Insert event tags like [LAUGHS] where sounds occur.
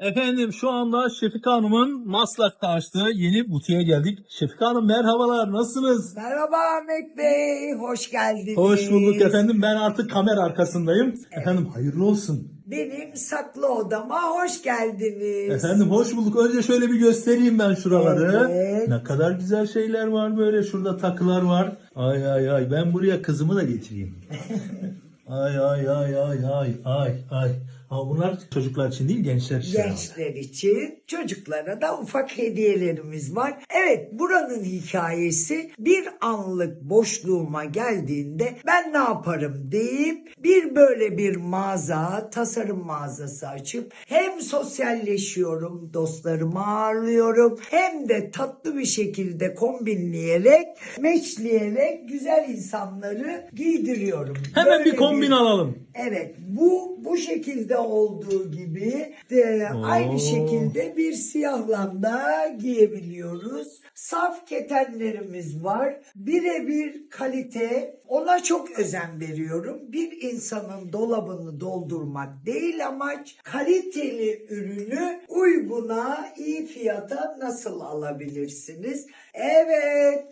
Efendim şu anda Şefika Hanım'ın Maslak'ta açtığı yeni butiğe geldik. Şefika Hanım merhabalar nasılsınız? Merhaba Ahmet Bey, hoş geldiniz. Hoş bulduk efendim. Ben artık kamera arkasındayım. Efendim hayırlı olsun. Benim saklı odama hoş geldiniz. Efendim hoş bulduk. Önce şöyle bir göstereyim ben şuraları. Evet. Ne kadar güzel şeyler var böyle. Şurada takılar var. Ay ay ay. Ben buraya kızımı da getireyim. [LAUGHS] ay ay ay ay ay ay ay. Ama bunlar çocuklar için değil gençler için. Gençler için, çocuklara da ufak hediyelerimiz var. Evet, buranın hikayesi bir anlık boşluğuma geldiğinde ben ne yaparım deyip bir böyle bir mağaza, tasarım mağazası açıp hem sosyalleşiyorum, dostlarımı ağırlıyorum hem de tatlı bir şekilde kombinleyerek, meçleyerek güzel insanları giydiriyorum. Hemen Böyle bir kombin alalım. Evet bu bu şekilde olduğu gibi de Oo. aynı şekilde bir siyahla da giyebiliyoruz. Saf ketenlerimiz var. Birebir kalite. Ona çok özen veriyorum. Bir insanın dolabını doldurmak değil amaç. Kaliteli ürünü uyguna, iyi fiyata nasıl alabilirsiniz? Evet.